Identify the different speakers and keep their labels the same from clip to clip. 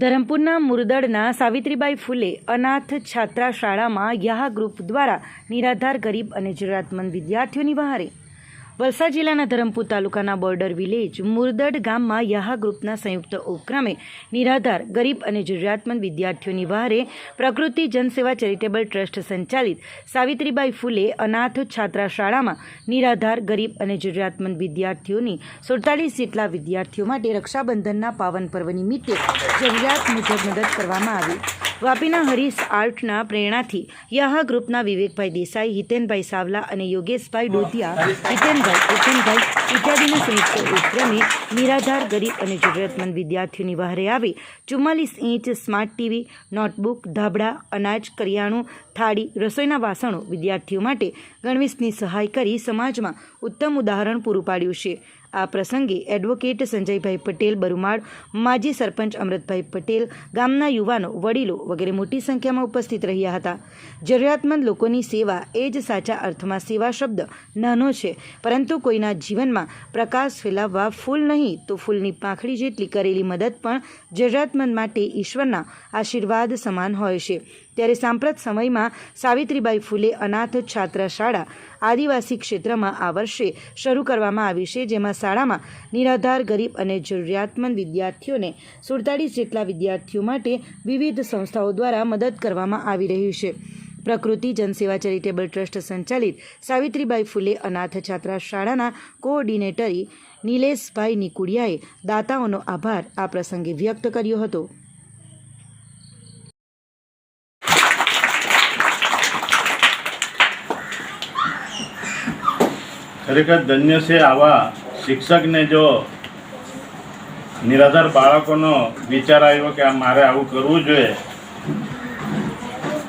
Speaker 1: ધરમપુરના મુરદડના સાવિત્રીબાઈ ફૂલે અનાથ છાત્રા શાળામાં યાહા ગ્રુપ દ્વારા નિરાધાર ગરીબ અને જરૂરિયાતમંદ વિદ્યાર્થીઓની વહારે વલસાડ જિલ્લાના ધરમપુર તાલુકાના બોર્ડર વિલેજ મુરદડ ગામમાં યાહા ગ્રુપના સંયુક્ત ઉપક્રમે નિરાધાર, ગરીબ અને જરૂરિયાતમંદ વિદ્યાર્થીઓની વહારે પ્રકૃતિ જનસેવા ચેરિટેબલ ટ્રસ્ટ સંચાલિત સાવિત્રીબાઈ ફૂલે અનાથ છાત્રા શાળામાં નિરાધાર, ગરીબ અને જરૂરિયાતમંદ વિદ્યાર્થીઓની સુડતાલીસ જેટલા વિદ્યાર્થીઓ માટે રક્ષાબંધનના પાવન પર્વ નિમિત્તે જરૂરિયાત મુજબ મદદ કરવામાં આવી. વાપીના હરીશ આર્ટના પ્રેરણાથી યાહા ગ્રુપના વિવેકભાઈ દેસાઈ, હિતેનભાઈ સાવલા અને યોગેશભાઈ ડોધિયા હિતેનભાઈ હિતેનભાઈ ઇત્યાદિના સંયુક્ત ઉપક્રમે નિરાધાર, ગરીબ અને જરૂરિયાતમંદ વિદ્યાર્થીઓની વહારે આવી ચુમ્માલીસ ઇંચ સ્માર્ટ ટીવી, નોટબુક, ધાબળા, અનાજ, કરિયાણું, થાળી, રસોઈના વાસણો વિદ્યાર્થીઓ માટે ગણવેશની સહાય કરી સમાજમાં ઉત્તમ ઉદાહરણ પૂરું પાડ્યું છે. આ પ્રસંગે એડવોકેટ સંજયભાઈ પટેલ બરુમાળ, માજી સરપંચ અમૃતભાઈ પટેલ, ગામના યુવાનો, વડીલો વગેરે મોટી સંખ્યામાં ઉપસ્થિત રહ્યા હતા. જરૂરિયાતમંદ લોકોની સેવા એ જ સાચા અર્થમાં સેવા શબ્દ નાનો છે. પરંતુ કોઈના જીવનમાં પ્રકાશ ફેલાવવા ફૂલ નહીં તો ફૂલની પાંખડી જેટલી કરેલી મદદ પણ જરૂરિયાતમંદ માટે ઈશ્વરના આશીર્વાદ સમાન હોય છે. ત્યારે સાંપ્રત સમયમાં સાવિત્રીબાઈ ફૂલે અનાથ છાત્ર શાળા આદિવાસી ક્ષેત્રમાં આ વર્ષે શરૂ કરવામાં આવી છે, જેમાં શાળામાં નિરાધાર, ગરીબ અને જરૂરિયાતમંદ વિદ્યાર્થીઓને સુડતાળીસ જેટલા વિદ્યાર્થીઓ માટે વિવિધ સંસ્થાઓ દ્વારા મદદ કરવામાં આવી રહ્યું છે. પ્રકૃતિ જનસેવા ચેરિટેબલ ટ્રસ્ટ સંચાલિત સાવિત્રીબાઈ ફૂલે અનાથ છાત્રા શાળાના કોઓર્ડિનેટરી નિલેશભાઈ નિકુડિયાએ દાતાઓનો આભાર આ પ્રસંગે વ્યક્ત કર્યો હતો.
Speaker 2: ખરેખર ધન્ય છે આવા શિક્ષકને જો નિરાધાર બાળકોનો વિચાર આવ્યો કે આ મારે આવું કરવું જોઈએ,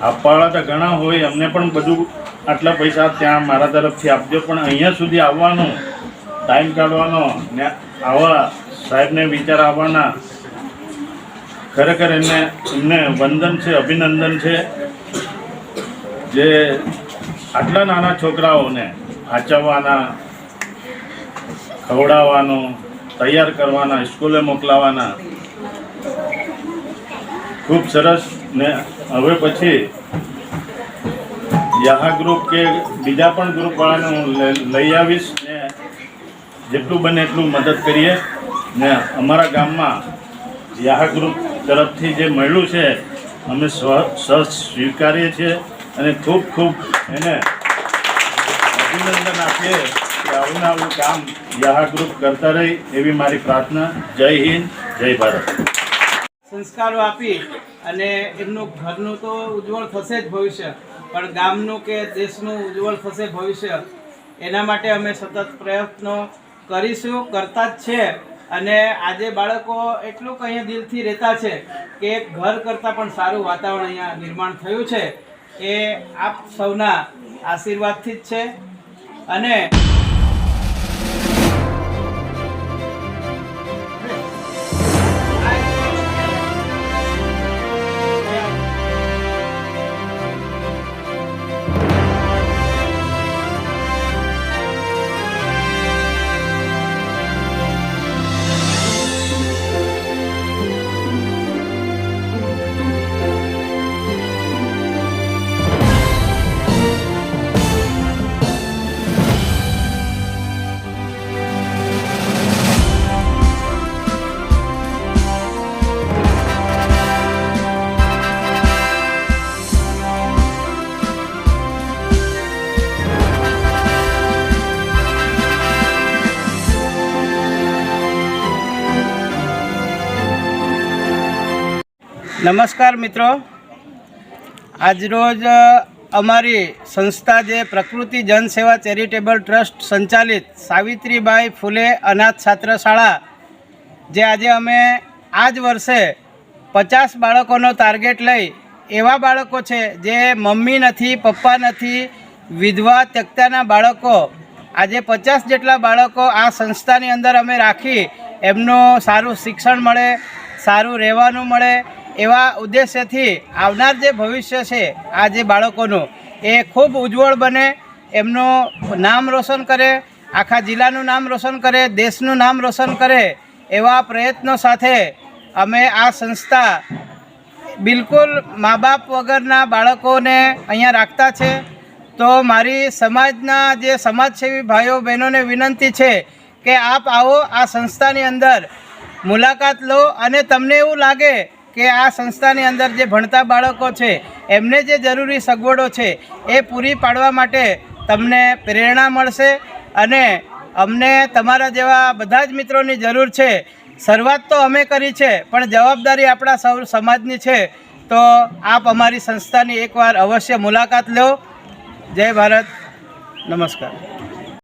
Speaker 2: આપવાવાળા તો ઘણા હોય, અમને પણ બધું આટલા પૈસા ત્યાં મારા તરફથી આપજો, પણ અહીંયા સુધી આવવાનો ટાઈમ કાઢવાનો ને આવા સાહેબને વિચાર આવવાના, ખરેખર એમને એમને વંદન છે, અભિનંદન છે, જે આટલા નાના છોકરાઓને આચવવાના ખવડાવવાનો, તૈયાર કરવાના, સ્કૂલે મોકલાવાના. ખૂબ સરસ ને હવે પછી યાહા ગ્રુપ કે બીજા પણ ગ્રુપવાળાને હું લઈ- આવીશ ને જેટલું બને એટલું મદદ કરીએ. ને અમારા ગામમાં યાહા ગ્રુપ તરફથી જે મળ્યું છે, અમે સ્વ સ્વીકારીએ છીએ અને ખૂબ ખૂબ એને અભિનંદન આપીએ કે આવું આવું કામ યાહા કરતા રહી એવી મારી પ્રાર્થના. જય હિન્દ, જય ભારત.
Speaker 3: સંસ્કારો આપી અને એમનું ઘરનું તો ઉજ્જવળ થશે જ ભવિષ્ય, પણ ગામનું કે દેશનું ઉજ્જવળ થશે ભવિષ્ય, એના માટે અમે સતત પ્રયત્નો કરીશું, કરતા જ છે. અને આજે બાળકો એટલું અહીંયા દિલથી રહેતા છે કે ઘર કરતાં પણ સારું વાતાવરણ અહીંયા નિર્માણ થયું છે. એ આપ સૌના આશીર્વાદથી જ છે. અને નમસ્કાર મિત્રો. આજરોજ અમારી સંસ્થા જે પ્રકૃતિ જનસેવા ચેરિટેબલ ટ્રસ્ટ સંચાલિત સાવિત્રીબાઈ ફૂલે અનાથ છાત્રશાળા, જે આજે અમે આ જ વર્ષે પચાસ બાળકોનો ટાર્ગેટ લઈ એવા બાળકો છે જે મમ્મી નથી, પપ્પા નથી, વિધવા, ત્યક્તાના બાળકો, આજે પચાસ જેટલા બાળકો આ સંસ્થાની અંદર અમે રાખી એમનું સારું શિક્ષણ મળે, સારું રહેવાનું મળે એવા ઉદ્દેશ્યથી આવનાર જે ભવિષ્ય છે, આ જે બાળકોનું, એ ખૂબ ઉજ્જવળ બને, એમનું નામ રોશન કરે, આખા જિલ્લાનું નામ રોશન કરે, દેશનું નામ રોશન કરે, એવા પ્રયત્નો સાથે અમે આ સંસ્થા બિલકુલ મા બાપ વગરના બાળકોને અહીંયા રાખતા છે. તો મારી સમાજના જે સમાજસેવી ભાઈઓ, બહેનોને વિનંતી છે કે આપ આવો આ સંસ્થાની અંદર મુલાકાત લો અને તમને એવું લાગે કે આ સંસ્થાની અંદર જે ભણતા બાળકો છે, એમને જે જરૂરી સગવડો છે, એ પૂરી પાડવા માટે તમને પ્રેરણા મળશે અને અમને તમારા જેવા બધા જ મિત્રોની જરૂર છે. શરૂઆત તો અમે કરી છે, પણ જવાબદારી આપણા સૌ સમાજની છે. તો આપ અમારી સંસ્થાની એકવાર અવશ્ય મુલાકાત લો. જય ભારત. નમસ્કાર.